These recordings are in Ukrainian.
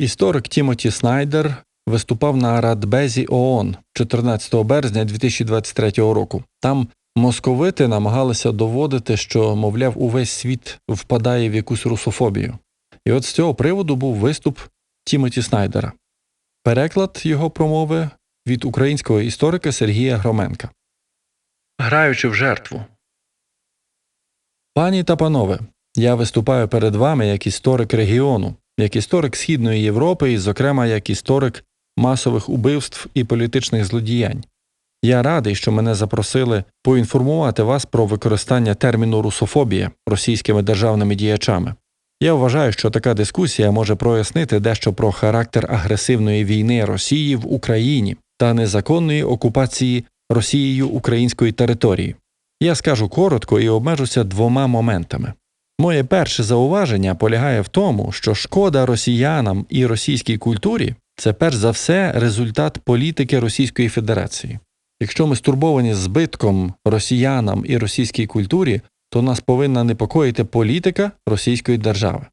Історик Тімоті Снайдер виступав на Радбезі ООН 14 березня 2023 року. Там московити намагалися доводити, що, мовляв, увесь світ впадає в якусь русофобію. І от з цього приводу був виступ Тімоті Снайдера. Переклад його промови від українського історика Сергія Громенка. Граючи в жертву. Пані та панове, я виступаю перед вами як історик регіону, як історик Східної Європи і, зокрема, як історик масових убивств і політичних злодіянь. Я радий, що мене запросили поінформувати вас про використання терміну русофобія російськими державними діячами. Я вважаю, що така дискусія може прояснити дещо про характер агресивної війни Росії в Україні та незаконної окупації Росією української території. Я скажу коротко і обмежуся двома моментами. Моє перше зауваження полягає в тому, що шкода росіянам і російській культурі це перш за все результат політики Російської Федерації. Якщо ми стурбовані збитком росіянам і російській культурі, то нас повинна непокоїти політика Російської держави.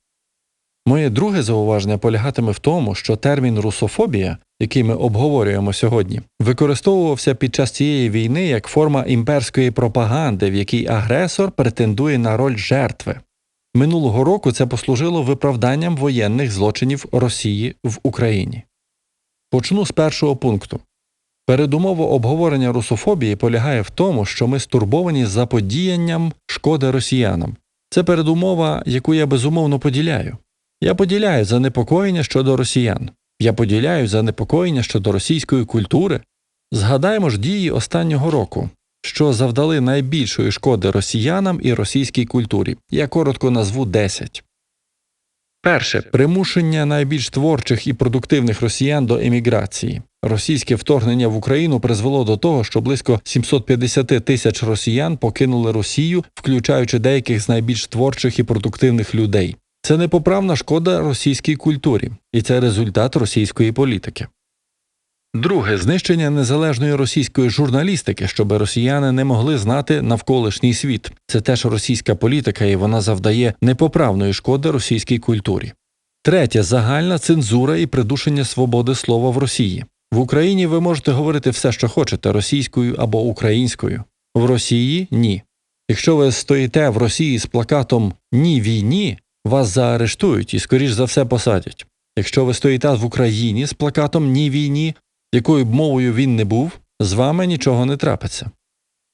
Моє друге зауваження полягатиме в тому, що термін русофобія, який ми обговорюємо сьогодні, використовувався під час цієї війни як форма імперської пропаганди, в якій агресор претендує на роль жертви. Минулого року це послужило виправданням воєнних злочинів Росії в Україні. Почну з першого пункту. Передумова обговорення русофобії полягає в тому, що ми стурбовані заподіянням шкоди росіянам. Це передумова, яку я безумовно поділяю. Я поділяю занепокоєння щодо росіян. Я поділяю занепокоєння щодо російської культури. Згадаємо ж дії останнього року, що завдали найбільшої шкоди росіянам і російській культурі. Я коротко назву 10. Перше примушення найбільш творчих і продуктивних росіян до еміграції. Російське вторгнення в Україну призвело до того, що близько 750 тисяч росіян покинули Росію, включаючи деяких з найбільш творчих і продуктивних людей. Це непоправна шкода російській культурі, і це результат російської політики. Друге знищення незалежної російської журналістики, щоб росіяни не могли знати навколишній світ. Це теж російська політика, і вона завдає непоправної шкоди російській культурі. Третє загальна цензура і придушення свободи слова в Росії. В Україні ви можете говорити все, що хочете, російською або українською. В Росії ні. Якщо ви стоїте в Росії з плакатом Ні війні, вас заарештують і, скоріш за все, посадять. Якщо ви стоїте в Україні з плакатом Ні війні, якою б мовою він не був, з вами нічого не трапиться.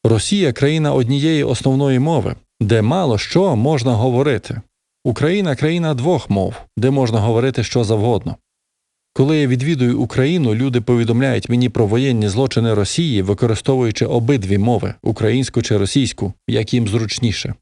Росія країна однієї основної мови, де мало що можна говорити. Україна країна двох мов, де можна говорити що завгодно. Коли я відвідую Україну, люди повідомляють мені про воєнні злочини Росії, використовуючи обидві мови українську чи російську, як їм зручніше.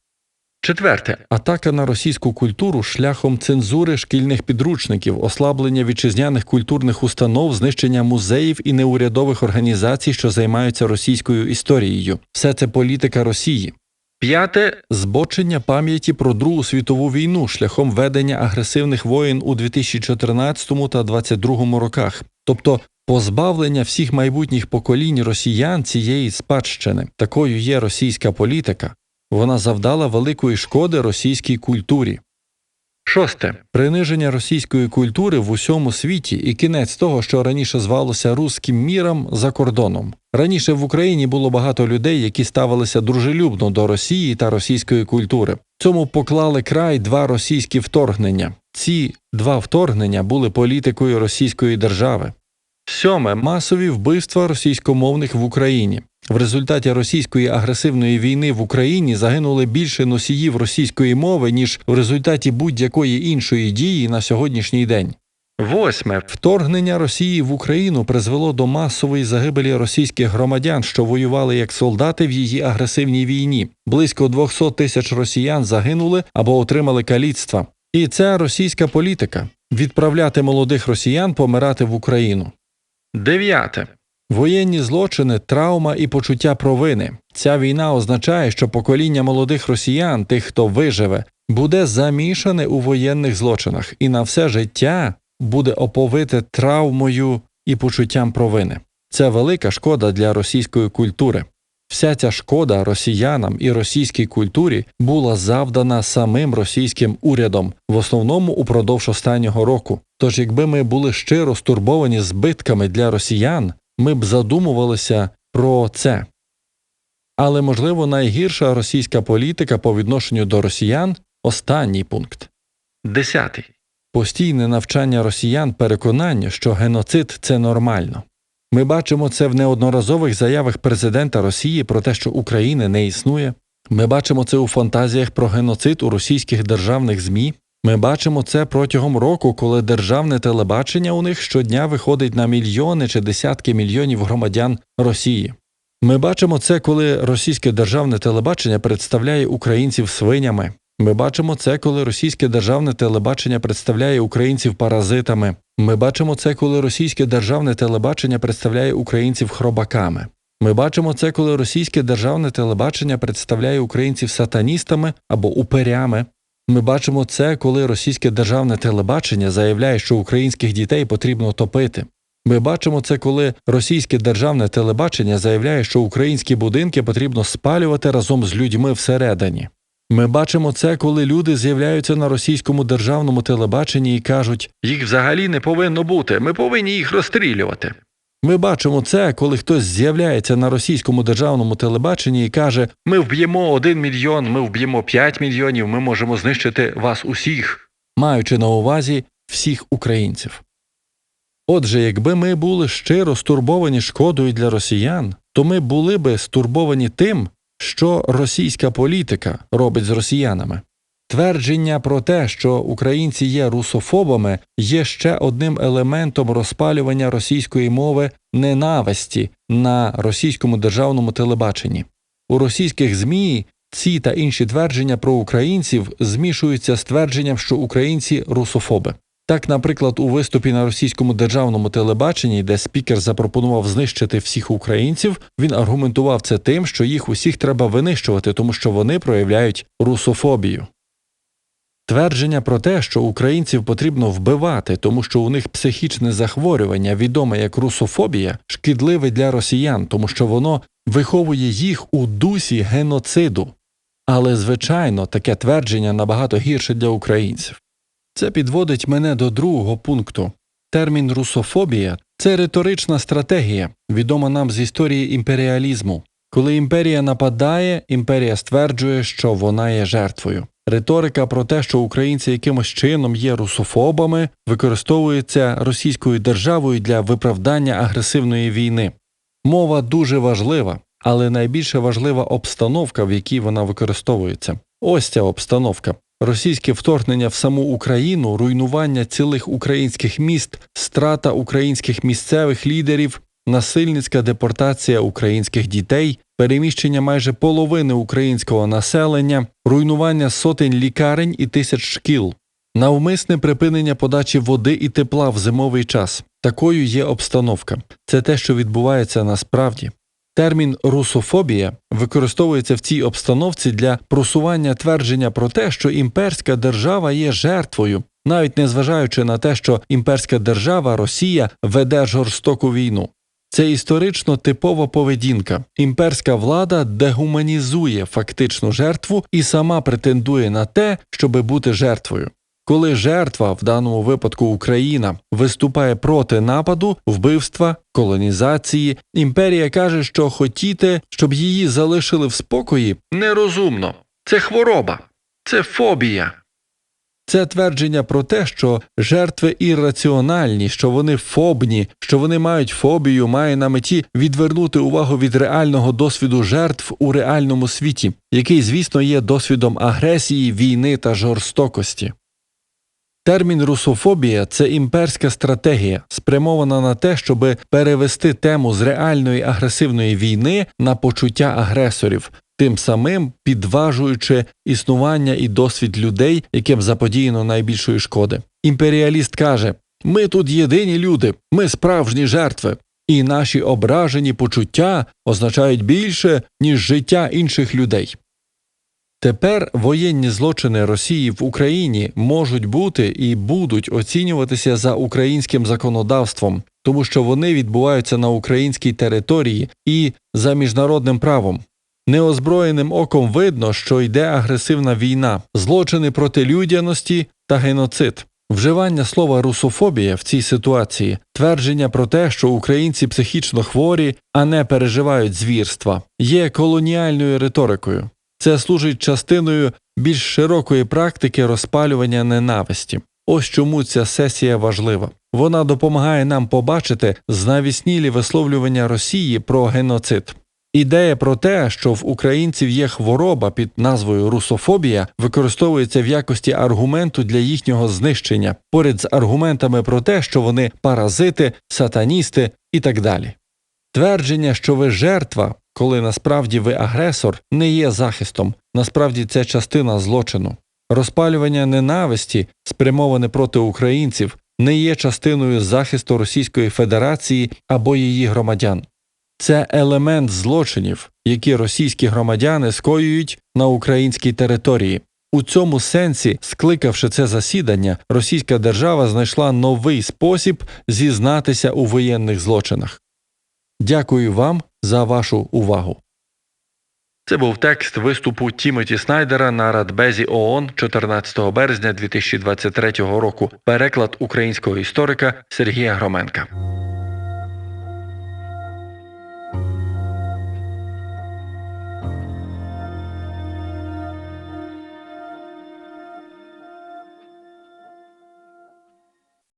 Четверте атака на російську культуру шляхом цензури шкільних підручників, ослаблення вітчизняних культурних установ, знищення музеїв і неурядових організацій, що займаються російською історією. Все це політика Росії. П'яте збочення пам'яті про Другу світову війну шляхом ведення агресивних воєн у 2014 та 2022 роках, тобто позбавлення всіх майбутніх поколінь росіян цієї спадщини. Такою є російська політика. Вона завдала великої шкоди російській культурі. Шосте приниження російської культури в усьому світі і кінець того, що раніше звалося руським міром за кордоном. Раніше в Україні було багато людей, які ставилися дружелюбно до Росії та російської культури. Цьому поклали край два російські вторгнення. Ці два вторгнення були політикою російської держави. Сьоме масові вбивства російськомовних в Україні. В результаті російської агресивної війни в Україні загинули більше носіїв російської мови, ніж в результаті будь-якої іншої дії на сьогоднішній день. Восьме вторгнення Росії в Україну призвело до масової загибелі російських громадян, що воювали як солдати в її агресивній війні. Близько 200 тисяч росіян загинули або отримали каліцтва. І це російська політика відправляти молодих росіян помирати в Україну. Дев'яте Воєнні злочини, травма і почуття провини. Ця війна означає, що покоління молодих росіян, тих, хто виживе, буде замішане у воєнних злочинах і на все життя буде оповите травмою і почуттям провини. Це велика шкода для російської культури. Вся ця шкода росіянам і російській культурі була завдана самим російським урядом, в основному упродовж останнього року. Тож, якби ми були щиро стурбовані збитками для росіян, ми б задумувалися про це. Але, можливо, найгірша російська політика по відношенню до росіян останній пункт. Десятий. Постійне навчання росіян переконання, що геноцид це нормально. Ми бачимо це в неодноразових заявах президента Росії про те, що України не існує. Ми бачимо це у фантазіях про геноцид у російських державних ЗМІ. Ми бачимо це протягом року, коли державне телебачення у них щодня виходить на мільйони чи десятки мільйонів громадян Росії. Ми бачимо це, коли російське державне телебачення представляє українців свинями. Ми бачимо це, коли російське державне телебачення представляє українців паразитами. Ми бачимо це, коли російське державне телебачення представляє українців хробаками. Ми бачимо це, коли російське державне телебачення представляє українців сатаністами або уперями. Ми бачимо це, коли російське державне телебачення заявляє, що українських дітей потрібно топити. Ми бачимо це, коли російське державне телебачення заявляє, що українські будинки потрібно спалювати разом з людьми всередині. Ми бачимо це, коли люди з'являються на російському державному телебаченні і кажуть, їх взагалі не повинно бути, ми повинні їх розстрілювати. Ми бачимо це, коли хтось з'являється на російському державному телебаченні і каже: Ми вб'ємо один мільйон, ми вб'ємо п'ять мільйонів, ми можемо знищити вас усіх, маючи на увазі всіх українців. Отже, якби ми були щиро стурбовані шкодою для росіян, то ми були би стурбовані тим, що російська політика робить з росіянами. Твердження про те, що українці є русофобами, є ще одним елементом розпалювання російської мови ненависті на російському державному телебаченні. У російських ЗМІ ці та інші твердження про українців змішуються з твердженням, що українці русофоби. Так, наприклад, у виступі на російському державному телебаченні, де спікер запропонував знищити всіх українців, він аргументував це тим, що їх усіх треба винищувати, тому що вони проявляють русофобію. Твердження про те, що українців потрібно вбивати, тому що у них психічне захворювання, відоме як русофобія, шкідливе для росіян, тому що воно виховує їх у дусі геноциду. Але, звичайно, таке твердження набагато гірше для українців. Це підводить мене до другого пункту. Термін русофобія це риторична стратегія, відома нам з історії імперіалізму. Коли імперія нападає, імперія стверджує, що вона є жертвою. Риторика про те, що українці якимось чином є русофобами, використовується російською державою для виправдання агресивної війни. Мова дуже важлива, але найбільше важлива обстановка, в якій вона використовується. Ось ця обстановка. Російське вторгнення в саму Україну, руйнування цілих українських міст, страта українських місцевих лідерів, насильницька депортація українських дітей, переміщення майже половини українського населення, руйнування сотень лікарень і тисяч шкіл, навмисне припинення подачі води і тепла в зимовий час. Такою є обстановка. Це те, що відбувається насправді. Термін русофобія використовується в цій обстановці для просування твердження про те, що імперська держава є жертвою, навіть незважаючи на те, що імперська держава Росія веде жорстоку війну. Це історично типова поведінка. Імперська влада дегуманізує фактичну жертву і сама претендує на те, щоби бути жертвою. Коли жертва, в даному випадку Україна, виступає проти нападу, вбивства, колонізації, імперія каже, що хотіте, щоб її залишили в спокої, нерозумно. Це хвороба, це фобія. Це твердження про те, що жертви ірраціональні, що вони фобні, що вони мають фобію, має на меті відвернути увагу від реального досвіду жертв у реальному світі, який, звісно, є досвідом агресії, війни та жорстокості. Термін русофобія це імперська стратегія, спрямована на те, щоб перевести тему з реальної агресивної війни на почуття агресорів, тим самим підважуючи існування і досвід людей, яким заподіяно найбільшої шкоди. Імперіаліст каже: ми тут єдині люди, ми справжні жертви, і наші ображені почуття означають більше, ніж життя інших людей. Тепер воєнні злочини Росії в Україні можуть бути і будуть оцінюватися за українським законодавством, тому що вони відбуваються на українській території і за міжнародним правом. Неозброєним оком видно, що йде агресивна війна, злочини проти людяності та геноцид. Вживання слова русофобія в цій ситуації твердження про те, що українці психічно хворі, а не переживають звірства, є колоніальною риторикою. Це служить частиною більш широкої практики розпалювання ненависті. Ось чому ця сесія важлива. Вона допомагає нам побачити знавіснілі висловлювання Росії про геноцид. Ідея про те, що в українців є хвороба під назвою русофобія, використовується в якості аргументу для їхнього знищення, поряд з аргументами про те, що вони паразити, сатаністи і так далі. Твердження, що ви жертва, коли насправді ви агресор, не є захистом, насправді це частина злочину. Розпалювання ненависті, спрямоване проти українців, не є частиною захисту Російської Федерації або її громадян. Це елемент злочинів, які російські громадяни скоюють на українській території. У цьому сенсі, скликавши це засідання, російська держава знайшла новий спосіб зізнатися у воєнних злочинах. Дякую вам за вашу увагу. Це був текст виступу Тімоті Снайдера на Радбезі ООН 14 березня 2023 року. Переклад українського історика Сергія Громенка.